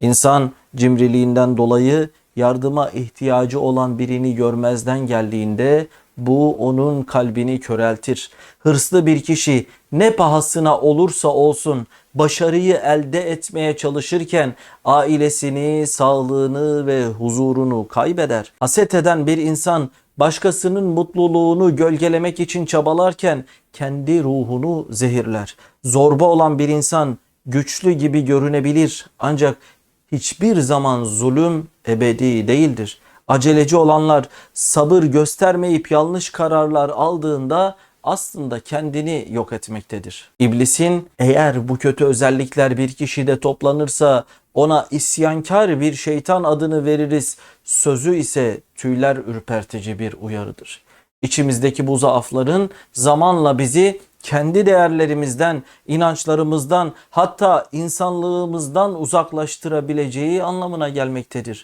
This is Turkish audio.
İnsan cimriliğinden dolayı yardıma ihtiyacı olan birini görmezden geldiğinde bu onun kalbini köreltir. Hırslı bir kişi ne pahasına olursa olsun başarıyı elde etmeye çalışırken ailesini, sağlığını ve huzurunu kaybeder. Haset eden bir insan başkasının mutluluğunu gölgelemek için çabalarken kendi ruhunu zehirler. Zorba olan bir insan güçlü gibi görünebilir ancak hiçbir zaman zulüm ebedi değildir. Aceleci olanlar sabır göstermeyip yanlış kararlar aldığında aslında kendini yok etmektedir. İblisin eğer bu kötü özellikler bir kişide toplanırsa ona isyankar bir şeytan adını veririz. Sözü ise tüyler ürpertici bir uyarıdır. İçimizdeki bu zaafların zamanla bizi kendi değerlerimizden, inançlarımızdan hatta insanlığımızdan uzaklaştırabileceği anlamına gelmektedir.